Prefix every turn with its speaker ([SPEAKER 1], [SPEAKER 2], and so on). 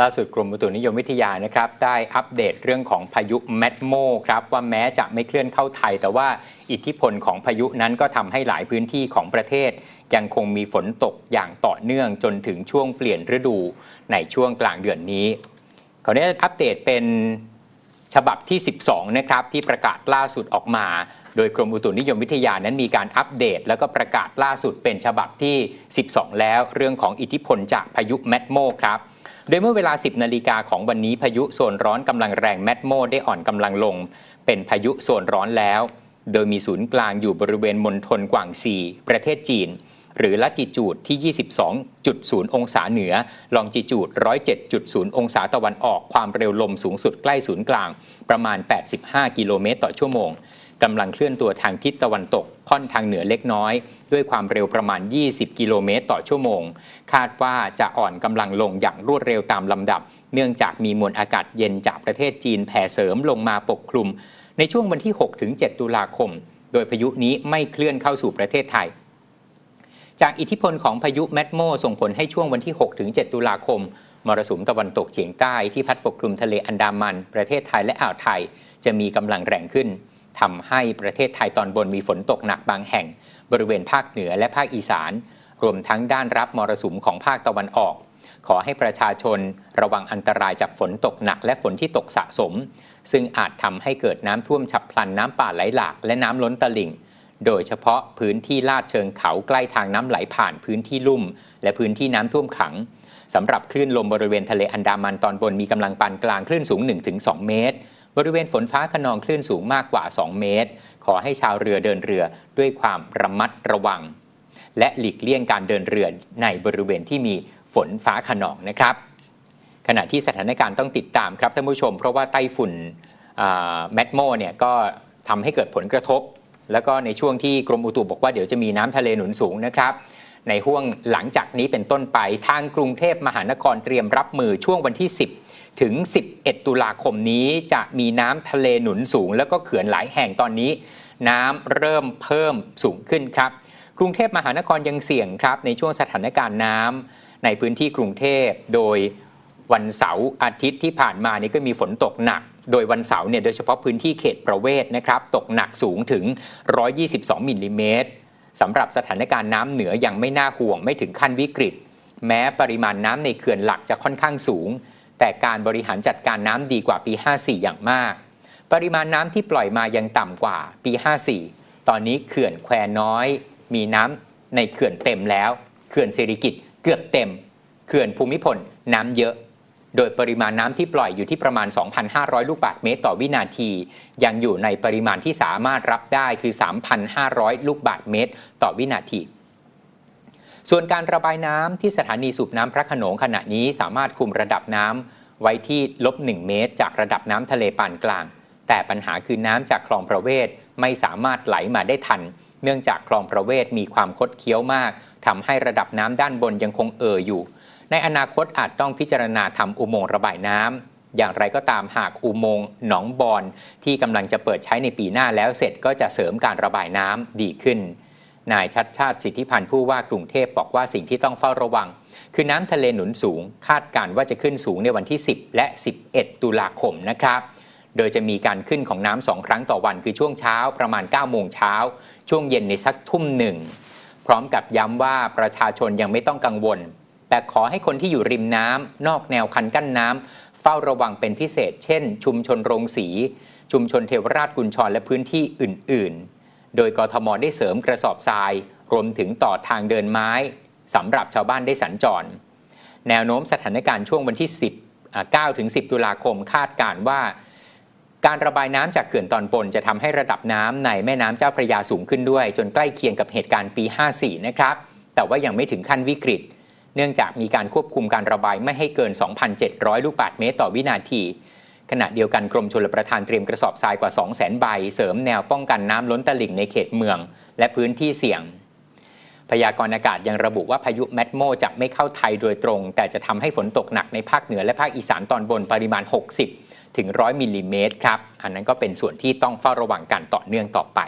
[SPEAKER 1] ล่าสุดกรมอุตุนิยมวิทยานะครับได้อัปเดตเรื่องของพายุแมทโมครับว่าแม้จะไม่เคลื่อนเข้าไทย แต่ว่าอิทธิพลของพายุนั้นก็ทำให้หลายพื้นที่ของประเทศ ยังคงมีฝนตกอย่างต่อเนื่องจนถึงช่วงเปลี่ยนฤดูในช่วงกลางเดือนนี้ขออนุญาตอัปเดตเป็นฉบับที่ 12 นะครับ ที่ประกาศล่าสุดออกมา โดยกรมอุตุนิยมวิทยานั้นมีการอัปเดต แล้วก็ประกาศล่าสุดเป็นฉบับที่ 12 แล้วเรื่องของอิทธิพลจากพายุแมทโมครับ โดยเมื่อเวลา 10 นาฬิกาของวันนี้พายุโซนร้อนกำลังแรงแมทโมได้อ่อนกำลังลง เป็นพายุโซนร้อนแล้ว โดยมีศูนย์กลางอยู่บริเวณมณฑลกวางซีประเทศจีน หรือละจิจูดที่ 22.0 องศาเหนือ ลองจิจูด 107.0 องศาตะวันออกความเร็วลมสูงสุดใกล้ศูนย์กลาง ประมาณ 85 กิโลเมตรต่อชั่วโมง กำลังเคลื่อนตัวทางทิศตะวันตก ค่อนทางเหนือเล็กน้อย ด้วยความเร็วประมาณ 20 กิโลเมตรต่อชั่วโมง คาดว่าจะอ่อนกำลังลงอย่างรวดเร็วตามลำดับ เนื่องจากมีมวลอากาศเย็นจากประเทศจีนแผ่เสริมลงมาปกคลุม ในช่วงวันที่ 6-7 ตุลาคม โดยพายุนี้ไม่เคลื่อนเข้าสู่ประเทศไทยจากอิทธิพลของพายุแมทโมส่งผลให้ช่วงวันที่ 6-7 ตุลาคม มรสุมตะวันตกเฉียงใต้ที่พัดปกคลุมทะเลอันดามัน ประเทศไทยและอ่าวไทย จะมีกำลังแรงขึ้น ทำให้ประเทศไทยตอนบนมีฝนตกหนักบางแห่ง บริเวณภาคเหนือและภาคอีสาน รวมทั้งด้านรับมรสุมของภาคตะวันออก ขอให้ประชาชนระวังอันตรายจากฝนตกหนักและฝนที่ตกสะสม ซึ่งอาจทำให้เกิดน้ำท่วมฉับพลันน้ำป่าไหลหลากและน้ำล้นตลิ่ง โดยเฉพาะพื้นที่ลาดเชิงเขาใกล้ทางน้ำไหลผ่านพื้นที่ลุ่ม และพื้นที่น้ำท่วมขังสำหรับคลื่นลมบริเวณทะเลอันดามันตอนบนมีกำลังปานกลางคลื่นสูง 1-2 เมตร บริเวณฝนฟ้าขนองคลื่นสูงมากกว่า 2 เมตร ขอให้ชาวเรือเดินเรือด้วยความระมัดระวัง และหลีกเลี่ยงการเดินเรือในบริเวณที่มีฝนฟ้าขนองนะครับ ขณะที่สถานการณ์ต้องติดตามครับท่านผู้ชม เพราะว่าไต้ฝุ่นแมทโมเนี่ยก็ทำให้เกิดผลกระทบ แล้วก็ในช่วงที่กรมอุตุบอกว่าเดี๋ยวจะมีน้ำทะเลหนุนสูงนะครับ ในห่วงหลังจากนี้เป็นต้นไปทางกรุงเทพมหานครเตรียมรับมือช่วงวันที่ 10 ถึง 11 ตุลาคมนี้จะมีน้ำทะเลหนุนสูง แล้วก็เขื่อนหลายแห่งตอนนี้ น้ำเริ่มเพิ่มสูงขึ้นครับ กรุงเทพมหานครยังเสี่ยงครับ ในช่วงสถานการณ์น้ำในพื้นที่กรุงเทพโดยวันเสาร์อาทิตย์ที่ผ่านมานี่ก็มีฝนตกหนัก โดยวันเสาร์เนี่ยโดยเฉพาะพื้นที่เขตประเวศนะครับ ตกหนักสูงถึง 122มิลลิเมตร สำหรับสถานการณ์น้ำเหนือยังไม่น่าห่วงไม่ถึงขั้นวิกฤต แม้ปริมาณน้ำในเขื่อนหลักจะค่อนข้างสูง แต่การบริหารจัดการน้ำดีกว่าปี 54 อย่างมาก ปริมาณน้ำที่ปล่อยมายังต่ำกว่าปี 54 ตอนนี้เขื่อนแควน้อย มีน้ำในเขื่อนเต็มแล้ว เขื่อนเศรษฐกิจเกือบเต็ม เขื่อนภูมิพลน้ำเยอะ โดยปริมาณน้ำที่ปล่อยอยู่ที่ประมาณ 2,500 ลูกบาศก์เมตรต่อวินาที ยังอยู่ในปริมาณที่สามารถรับได้คือ 3,500 ลูกบาศก์เมตร ต่อวินาทีส่วนการระบายน้ำที่สถานีสูบน้ำพระขนงขณะนี้สามารถคุมระดับน้ำไว้ที่ลบ 1 เมตร จากระดับน้ำทะเลปานกลาง แต่ปัญหาคือน้ำจากคลองประเวศไม่สามารถไหลมาได้ทัน เนื่องจากคลองประเวศมีความคดเคี้ยวมากทำให้ระดับน้ำด้านบนยังคงเอ่ออยู่ ในอนาคตอาจต้องพิจารณาทำอุโมงค์ระบายน้ำอย่างไรก็ตามหากอุโมงค์หนองบอนที่กำลังจะเปิดใช้ในปีหน้าแล้วเสร็จก็จะเสริมการระบายน้ำดีขึ้น นายชัดชาติสิทธิพันธ์ผู้ว่ากรุงเทพบอกว่าสิ่งที่ต้องเฝ้าระวัง คือน้ำทะเลหนุนสูง คาดการว่าจะขึ้นสูงในวันที่ 10 และ 11 ตุลาคมนะครับ โดยจะมีการขึ้นของน้ำสองครั้งต่อวันคือช่วงเช้าประมาณ 9 โมงเช้า ช่วงเย็นในสักทุ่มหนึ่งพร้อมกับย้ำว่าประชาชนยังไม่ต้องกังวล แต่ขอให้คนที่อยู่ริมน้ำนอกแนวคันกั้นน้ำเฝ้าระวังเป็นพิเศษ เช่น ชุมชนโรงสี ชุมชนเทวราชกุญชรและพื้นที่อื่น ๆ โดยกทมได้เสริมกระสอบทราย รวมถึงต่อทางเดินไม้สำหรับชาวบ้านได้สัญจร แนวโน้มสถานการณ์ช่วงวันที่ 10 9ถึง 10 ตุลาคมคาดการว่า การระบายน้ำจากเขื่อนตอนบนจะทำให้ระดับน้ำในแม่น้ำเจ้าพระยาสูงขึ้นด้วย จนใกล้เคียงกับเหตุการณ์ปี 54 นะครับ แต่ว่ายังไม่ถึงขั้นวิกฤต เนื่องจากมีการควบคุมการระบายไม่ให้เกิน 2,700 ลูกบาศก์เมตรต่อวินาทีขณะเดียวกันกรมชลประทานเตรียมกระสอบทรายกว่า 200,000 ใบ เสริมแนวป้องกันน้ำล้นตลิ่งในเขตเมือง และพื้นที่เสี่ยง พยากรณ์อากาศยังระบุว่าพายุแมทโมจะไม่เข้าไทยโดยตรง แต่จะทำให้ฝนตกหนักในภาคเหนือและภาคอีสานตอนบนปริมาณ 60 ถึง 100มิลลิเมตรครับ อันนั้นก็เป็นส่วนที่ต้องเฝ้าระวังกันต่อเนื่องต่อไป